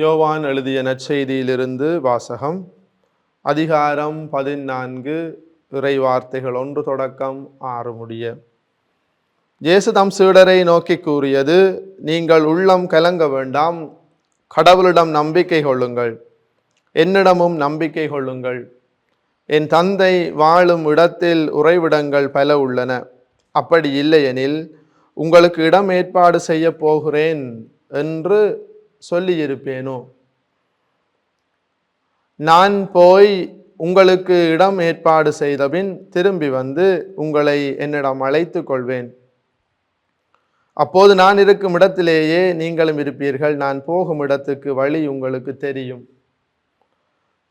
யோவான் எழுதிய நற்செய்தியிலிருந்து வாசகம் அதிகாரம் பதினான்கு இறை வார்த்தைகள் ஒன்று தொடக்கம் ஆறு முடிய. இயேசு தம் சீடரை நோக்கி கூறியது நீங்கள் உள்ளம் கலங்க வேண்டாம் கடவுளிடம் நம்பிக்கை கொள்ளுங்கள். என்னிடமும் நம்பிக்கை கொள்ளுங்கள். என் தந்தை வாழும் இடத்தில் உறைவிடங்கள் பல உள்ளன. அப்படி இல்லையெனில் உங்களுக்கு இடம் ஏற்பாடு செய்ய போகிறேன் என்று சொல்லியிருப்பேனோ? நான் போய் உங்களுக்கு இடம் ஏற்பாடு செய்தபின் திரும்பி வந்து உங்களை என்னிடம் அழைத்து கொள்வேன். அப்போது நான் இருக்கும் இடத்திலேயே நீங்களும் இருப்பீர்கள். நான் போகும் இடத்துக்கு வழி உங்களுக்கு தெரியும்.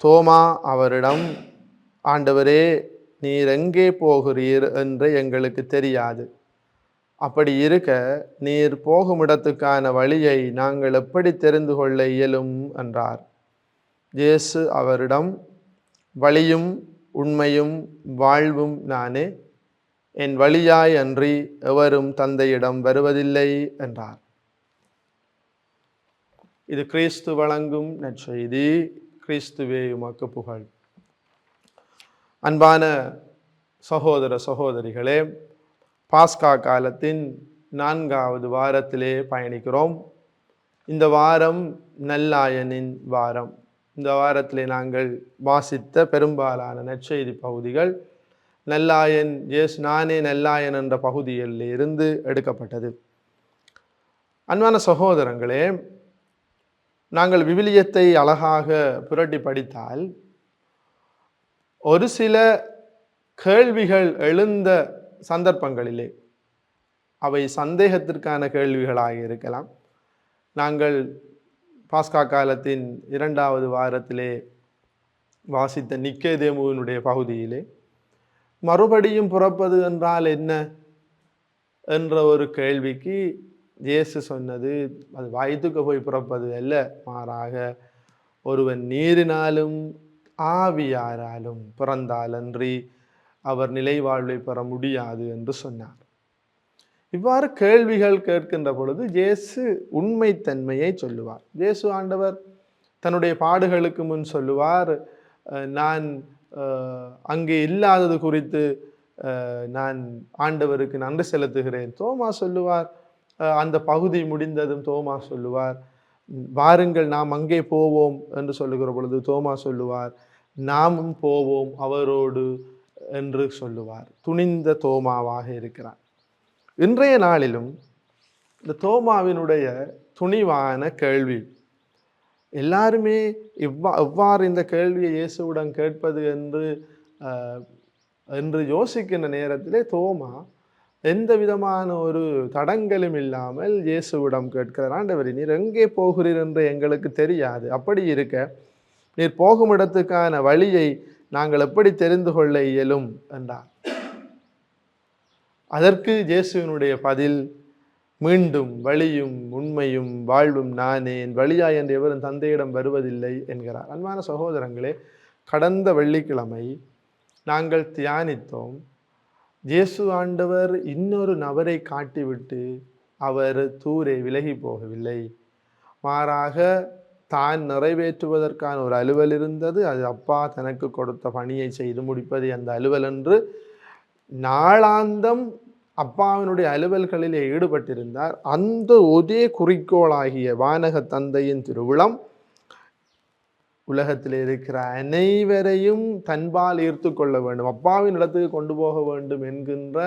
தோமா அவரிடம் ஆண்டவரே நீர் எங்கே போகிறீர்? என்று எங்களுக்கு தெரியாது. அப்படி இருக்க நீர் போகும் இடத்துக்கான வழியை நாங்கள் எப்படி தெரிந்து கொள்ள இயலும்? என்றார். இயேசு அவரிடம் வழியும் உண்மையும் வாழ்வும் நானே. என் வழியாய் அன்றி எவரும் தந்தையிடம் வருவதில்லை என்றார். இது கிறிஸ்து வழங்கும் நற்செய்தி. கிறிஸ்துவே உமக்கு புகழ். அன்பான சகோதர சகோதரிகளே பாஸ்கா காலத்தின் நான்காவது வாரத்திலே பயணிக்கிறோம். இந்த வாரம் நல்லாயனின் வாரம். இந்த வாரத்திலே நாங்கள் வாசித்த பெரும்பாலான நற்செய்தி பகுதிகள் நல்லாயன் ஜேஸ் நானே நல்லாயன் என்ற பகுதியில் இருந்து எடுக்கப்பட்டது. அன்பான சகோதரங்களே நாங்கள் விவிலியத்தை அழகாக புரட்டி படித்தால் ஒரு சில கேள்விகள் எழுந்த சந்தர்ப்பங்களிலே. அவை சந்தேகத்திற்கான கேள்விகளாக இருக்கலாம். நாங்கள் பாஸ்கா காலத்தின் இரண்டாவது வாரத்திலே வாசித்த நிக்கேதேமுவினுடைய பகுதியிலே மறுபடியும் புறப்பது என்றால் என்ன? என்ற ஒரு கேள்விக்கு இயேசு சொன்னது அது வயதுக்கு போய் பிறப்பது அல்ல மாறாக ஒருவன் நீரினாலும் ஆவியாராலும் பிறந்தாலன்றி அவர் நிலை வாழ்வை பெற முடியாது என்று சொன்னார். இவ்வாறு கேள்விகள் கேட்கின்ற பொழுது இயேசு உண்மைத்தன்மையை சொல்லுவார். இயேசு ஆண்டவர் தன்னுடைய பாடுகளுக்கு முன் சொல்லுவார் நான் அங்கே இல்லாதது குறித்து நான் ஆண்டவருக்கு நன்றி செலுத்துகிறேன். தோமா சொல்லுவார் அந்த பகுதி முடிந்ததும் தோமா சொல்லுவார் வாருங்கள் நாம் அங்கே போவோம் என்று சொல்லுகிற பொழுது தோமா சொல்லுவார் நாமும் போவோம் அவரோடு என்று சொல்லுவார். துணிந்த தோமாவாக இருக்கிறார் இன்றைய நாளிலும் இந்த தோமாவினுடைய துணிவான கேள்வி எல்லாருமே எவ்வா எவ்வாறு இந்த கேள்வியை இயேசுவிடம் கேட்பது என்று என்று யோசிக்கின்ற நேரத்திலே தோமா எந்த விதமான ஒரு தடங்களும் இல்லாமல் இயேசுவிடம் கேட்கிறார் ஆண்டவர் நீர் எங்கே போகிறீர் என்று எங்களுக்கு தெரியாது. அப்படி இருக்க நீர் போகும் இடத்துக்கான வழியை நாங்கள் எப்படி தெரிந்து கொள்ள இயலும் என்றார். அதற்கு இயேசுவினுடைய பதில் மீண்டும் வழியும் உண்மையும் வாழ்வும் நானே என் வழியா என்று எவரும் தந்தையிடம் வருவதில்லை என்கிறார். அன்பான சகோதரங்களே கடந்த வெள்ளிக்கிழமை நாங்கள் தியானித்தோம். இயேசு ஆண்டவர் இன்னொரு நபரை காட்டிவிட்டு அவர் தூரே விலகி போகவில்லை. மாறாக தான் நிறைவேற்றுவதற்கான ஒரு அலுவல் இருந்தது. அது அப்பா தனக்கு கொடுத்த பணியை செய்து முடிப்பது அந்த அலுவல் என்று நாளாந்தம் அப்பாவினுடைய அலுவல்களிலே ஈடுபட்டிருந்தார். அந்த ஒரே குறிக்கோளாகிய வானக தந்தையின் திருவிழம் உலகத்தில் இருக்கிற அனைவரையும் தன்பால் ஈர்த்து கொள்ள வேண்டும் அப்பாவின் இடத்துக்கு கொண்டு போக வேண்டும் என்கின்ற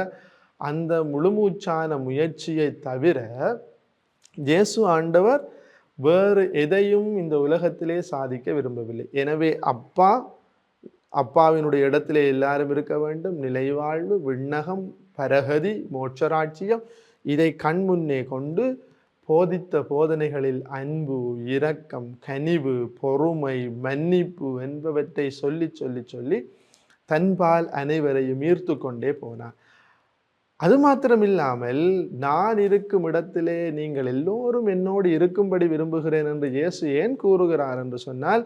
அந்த முழுமூச்சான முயற்சியை தவிர இயேசு ஆண்டவர் வேறு எதையும் இந்த உலகத்திலே சாதிக்க விரும்பவில்லை. எனவே அப்பா அப்பாவினுடைய இடத்திலே எல்லாரும் இருக்க வேண்டும். நிலைவாழ்வு விண்ணகம் பரகதி மோட்சராட்சியம் இதை கண்முன்னே கொண்டு போதித்த போதனைகளில் அன்பு இரக்கம் கனிவு பொறுமை மன்னிப்பு என்பவற்றை சொல்லி சொல்லி சொல்லி தன்பால் அனைவரையும் ஈர்த்து கொண்டே போனார் அது மாத்திரமில்லாமல் நான் இருக்கும் இடத்திலே நீங்கள் எல்லோரும் என்னோடு இருக்கும்படி விரும்புகிறேன் என்று இயேசு ஏன் கூறுகிறார் என்று சொன்னால்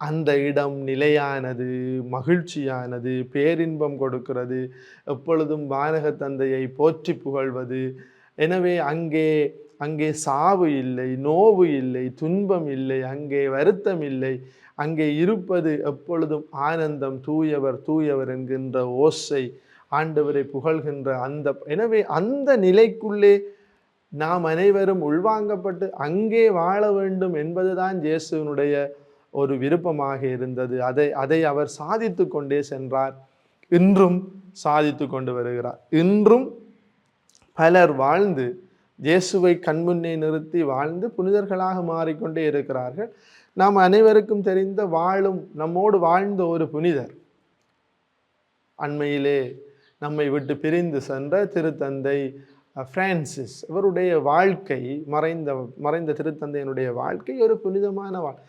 அந்த இடம் நிலையானது மகிழ்ச்சியானது பேரின்பம் கொடுக்கிறது எப்பொழுதும் வானக தந்தையை போற்றி புகழ்வது. எனவே அங்கே அங்கே சாவு இல்லை நோவு இல்லை துன்பம் இல்லை அங்கே வருத்தம் இல்லை. அங்கே இருப்பது எப்பொழுதும் ஆனந்தம் தூயவர் தூயவர் என்கின்ற ஓசை ஆண்டவரை புகழ்கின்ற அந்த எனவே அந்த நிலைக்குள்ளே நாம் அனைவரும் உள்வாங்கப்பட்டு அங்கே வாழ வேண்டும் என்பதுதான் இயேசுவினுடைய ஒரு விருப்பமாக இருந்தது. அதை அதை அவர் சாதித்து கொண்டே சென்றார். இன்றும் சாதித்து கொண்டு வருகிறார். இன்றும் பலர் வாழ்ந்து இயேசுவை கண்முன்னே நிறுத்தி வாழ்ந்து புனிதர்களாக மாறிக்கொண்டே இருக்கிறார்கள். நாம் அனைவருக்கும் தெரிந்த வாழும் நம்மோடு வாழ்ந்த ஒரு புனிதர் அண்மையிலே நம்மை விட்டு பிரிந்து சென்ற திருத்தந்தை பிரான்சிஸ். அவருடைய வாழ்க்கை மறைந்த மறைந்த திருத்தந்தையினுடைய வாழ்க்கை ஒரு புனிதமான வாழ்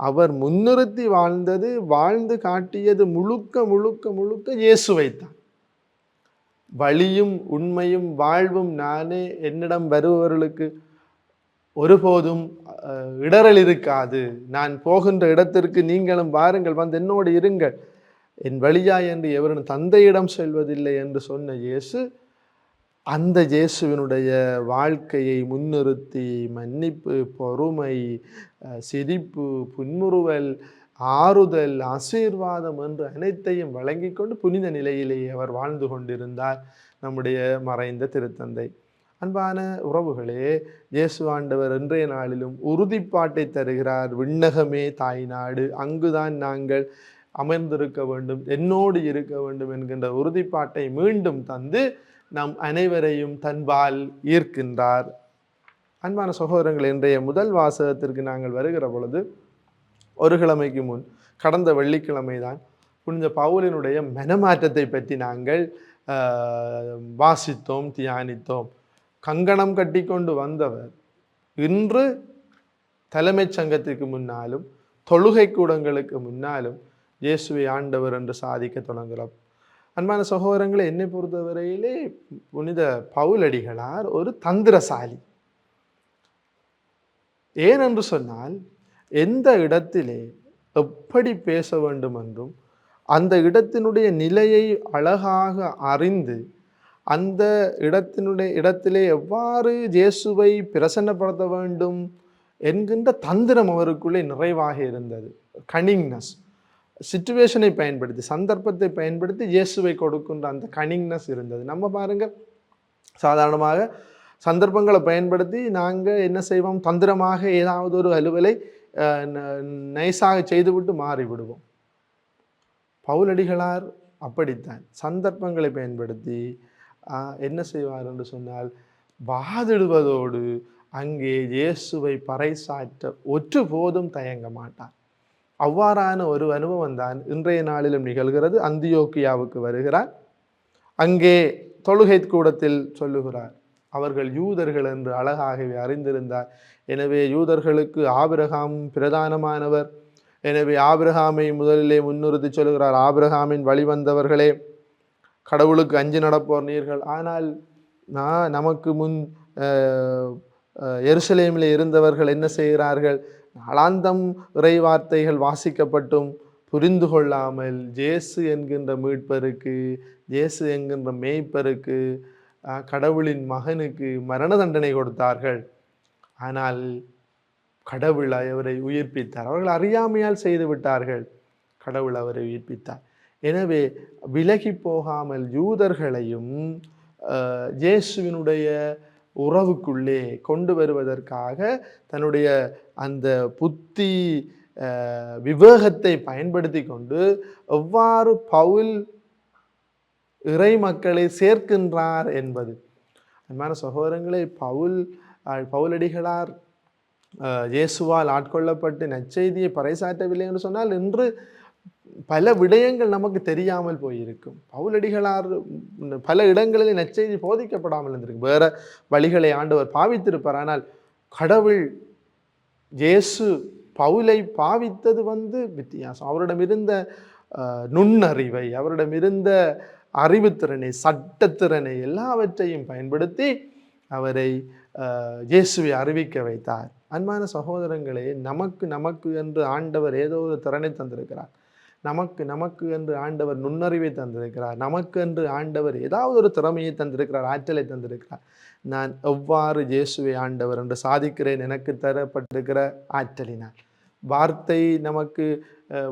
அவர் முன்னிறுத்தி வாழ்ந்தது வாழ்ந்து காட்டியது முழுக்க முழுக்க முழுக்க இயேசுவைத்தான் வழியும் உண்மையும் வாழ்வும் நானே என்னிடம் வருபவர்களுக்கு ஒருபோதும் இடரல் இருக்காது. நான் போகின்ற இடத்திற்கு நீங்களும் வாருங்கள் வந்து என்னோடு இருங்கள். என் வழியா என்று எவரும் தந்தையிடம் செல்வதில்லை என்று சொன்ன இயேசு அந்த இயேசுவினுடைய வாழ்க்கையை முன்னிறுத்தி மன்னிப்பு பொறுமை சிரிப்பு புன்முறுவல் ஆறுதல் ஆசீர்வாதம் என்று அனைத்தையும் வழங்கி கொண்டு புனித நிலையிலேயே அவர் வாழ்ந்து கொண்டிருந்தார் நம்முடைய மறைந்த திருத்தந்தை. அன்பான உறவுகளே இயேசு ஆண்டவர் இன்றைய நாளிலும் உறுதிப்பாட்டை தருகிறார். விண்ணகமே தாய் நாடு அங்குதான் நாங்கள் அமர்ந்திருக்க வேண்டும் என்னோடு இருக்க வேண்டும் என்கின்ற உறுதிப்பாட்டை மீண்டும் தந்து நம் அனைவரையும் தன்பால் ஈர்க்கின்றார். அன்பான சகோதரங்கள் இன்றைய முதல் வாசகத்திற்கு நாங்கள் வருகிற பொழுது ஒரு கிழமைக்கு முன் கடந்த வெள்ளிக்கிழமை தான் புனித பவுலினுடைய மனமாற்றத்தை பற்றி நாங்கள் வாசித்தோம் தியானித்தோம். கங்கணம் கட்டி கொண்டு வந்தவர் இன்று தலைமைச் சங்கத்திற்கு முன்னாலும் தொழுகை கூடங்களுக்கு முன்னாலும் இயேசுவை ஆண்டவர் என்று சாதிக்க தொடங்குகிறோம். அன்பான சகோதரங்களை என்னை பொறுத்தவரையிலே புனித பவுலடிகளார் ஒரு தந்திரசாலி. ஏனென்று சொன்னால் எந்த இடத்திலே எப்படி பேச வேண்டும் என்றும் அந்த இடத்தினுடைய நிலையை அழகாக அறிந்து அந்த இடத்தினுடைய இடத்திலே எவ்வாறு ஜேசுவை பிரசன்னப்படுத்த வேண்டும் என்கின்ற தந்திரம் அவருக்குள்ளே நிறைவாக இருந்தது. கனிங்னஸ் சுச்சுவேஷனை பயன்படுத்தி சந்தர்ப்பத்தை பயன்படுத்தி இயேசுவை கொடுக்கின்ற அந்த கனிங்னஸ் இருந்தது. நம்ம பாருங்கள் சாதாரணமாக சந்தர்ப்பங்களை பயன்படுத்தி நாங்கள் என்ன செய்வோம்? தந்திரமாக ஏதாவது ஒரு அலுவலை நைஸாக செய்துவிட்டு மாறிவிடுவோம். பவுலடிகளார் அப்படித்தான். சந்தர்ப்பங்களை பயன்படுத்தி என்ன செய்வார் என்று சொன்னால் வாதிடுவதோடு அங்கே இயேசுவை பறைசாற்ற ஒற்று போதும் தயங்க மாட்டார். அவ்வாறான ஒரு அனுபவம் தான் இன்றைய நாளிலும் நிகழ்கிறது. அந்தியோக்கியாவுக்கு வருகிறார். அங்கே தொழுகை கூடத்தில் சொல்லுகிறார். அவர்கள் யூதர்கள் என்று அழகாகவே அறிந்திருந்தார். எனவே யூதர்களுக்கு ஆபிரகாம் பிரதானமானவர். எனவே ஆபிரகாமை முதலிலே முன்னிறுத்தி சொல்கிறார் ஆபிரகாமின் வழிவந்தவர்களே கடவுளுக்கு அஞ்சு நடப்போர் நீர்கள். ஆனால் நான் நமக்கு முன் எருசலேமில் இருந்தவர்கள் என்ன செய்கிறார்கள்? நாளாந்தம் இறைவார்த்தைகள் வாசிக்கப்பட்டும் புரிந்து கொள்ளாமல் ஜேசு என்கின்ற மீட்பருக்கு ஜேசு என்கின்ற மேய்ப்பருக்கு கடவுளின் மகனுக்கு மரண தண்டனை கொடுத்தார்கள். ஆனால் கடவுள் அவரை உயிர்ப்பித்தார். அவர்கள் அறியாமையால் செய்து விட்டார்கள். கடவுள் அவரை உயிர்ப்பித்தார். எனவே விலகி போகாமல் யூதர்களையும் ஜேசுவினுடைய உறவுக்குள்ளே கொண்டு வருவதற்காக தன்னுடைய அந்த புத்தி விவேகத்தை பயன்படுத்தி கொண்டு எவ்வாறு பவுல் இறை மக்களை சேர்க்கின்றார் என்பது. அன்பான சகோதரங்களை பவுல் பவுலடிகளார் இயேசுவால் ஆட்கொள்ளப்பட்டு நச்செய்தியை பறைசாற்றவில்லை என்று சொன்னால் இன்று பல விடயங்கள் நமக்கு தெரியாமல் போயிருக்கும். பவுலடிகளார் பல இடங்களில் நச்செய்தி போதிக்கப்படாமல் இருந்திருக்கு வேற வழிகளை ஆண்டவர் பாவித்திருப்பார். ஆனால் கடவுள் இயேசு பவுலை பாவித்தது வந்து வித்தியாசம். அவரிடம் இருந்த நுண்ணறிவை அவரிடம் இருந்த அறிவுத்திறனை சட்டத்திறனை எல்லாவற்றையும் பயன்படுத்தி அவரை இயேசுவை அறிவிக்க வைத்தார். அன்பான சகோதரங்களே நமக்கு நமக்கு என்று ஆண்டவர் ஏதோ ஒரு திறனை தந்திருக்கிறார். நமக்கு நமக்கு என்று ஆண்டவர் நுண்ணறிவை தந்திருக்கிறார். நமக்கு என்று ஆண்டவர் ஏதாவது ஒரு திறமையை தந்திருக்கிறார் ஆற்றலை தந்திருக்கிறார். நான் எவ்வாறு இயேசுவை ஆண்டவர் என்று சாதிக்கிறேன் எனக்கு தரப்பட்டிருக்கிற ஆற்றலினால். வார்த்தை நமக்கு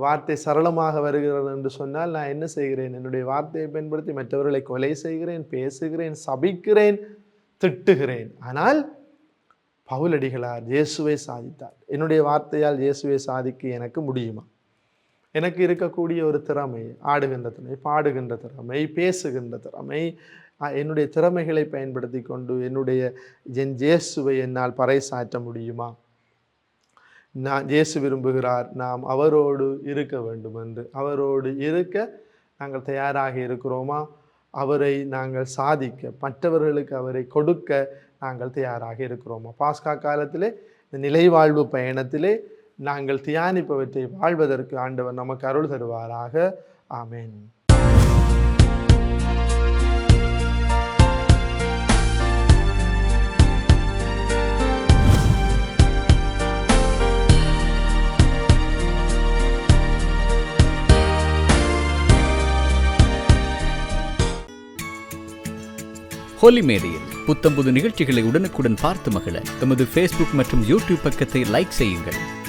வார்த்தை சரளமாக வருகிறது என்று சொன்னால் நான் என்ன செய்கிறேன்? என்னுடைய வார்த்தையை பயன்படுத்தி மற்றவர்களை கொலை செய்கிறேன் பேசுகிறேன் சபிக்கிறேன் திட்டுகிறேன். ஆனால் பவுலடிகளார் இயேசுவை சாதித்தார். என்னுடைய வார்த்தையால் இயேசுவை சாதிக்க எனக்கு முடியுமா? எனக்கு இருக்கக்கூடிய ஒரு திறமை ஆடுகின்ற திறமை பாடுகின்ற திறமை பேசுகின்ற திறமை என்னுடைய திறமைகளை பயன்படுத்தி கொண்டு என்னுடைய என் ஜேசுவை என்னால் பறைசாற்ற முடியுமா? நான் இயேசு விரும்புகிறார் நாம் அவரோடு இருக்க வேண்டும் என்று. அவரோடு இருக்க நாங்கள் தயாராக இருக்கிறோமா? அவரை நாங்கள் சாதிக்க மற்றவர்களுக்கு அவரை கொடுக்க நாங்கள் தயாராக இருக்கிறோமா? பாஸ்கா காலத்திலே இந்த நிலைவாழ்வு பயணத்திலே நாங்கள் தியானிப்பவற்றை வாழ்வதற்கு ஆண்டவர் நமக்கு அருள் தருவாராக. ஆமேன். ஹோலி மேடையில் புத்தம்புது நிகழ்ச்சிகளை உடனுக்குடன் பார்த்து மகிழ எமது ஃபேஸ்புக் மற்றும் யூடியூப் பக்கத்தை லைக் செய்யுங்கள்.